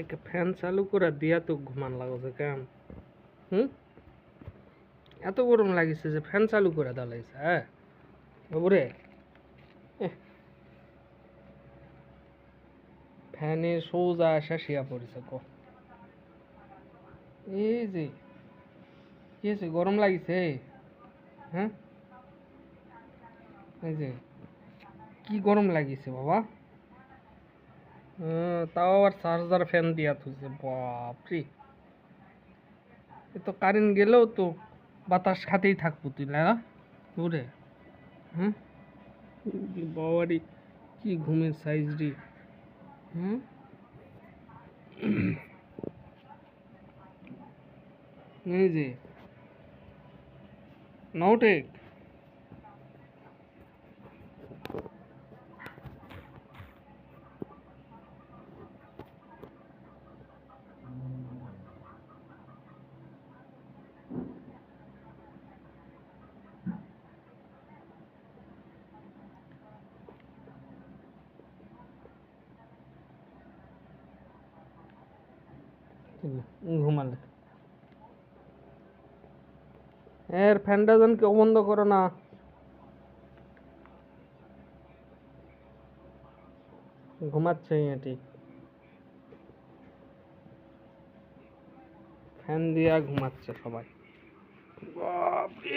একটা ফ্যান চালু করে দিয়া তো ঘুমান লাগছে কেন? হুম? এত গরম লাগিছে যে ফ্যান চালু করে লাগছে হ্যাঁ? বাবুরে। ফ্যানে সোজা আসা শিয়া পড়েছে, ক। এই যে, কি হয়েছে? গরম লাগিছে? হ্যাঁ? এই যে, কি গরম লাগিছে, বাবা? তাও আবার চার্জার ফ্যান দিয়া থুছে বাপরে। এ তো কারেন্ট গেলেও তো বাতাস খাতেই থাকব তুই, না? ওরে হ্যাঁ বাবারি, কি ঘুমের সাইজ রে। হুম? এই যে নটেক ঘুমালে। এর ফ্যানটা যেন কেউ বন্ধ করো না। ঘুমাচ্ছে এটি ফ্যান দিয়া ঘুমাচ্ছে সবাই। বাপরে!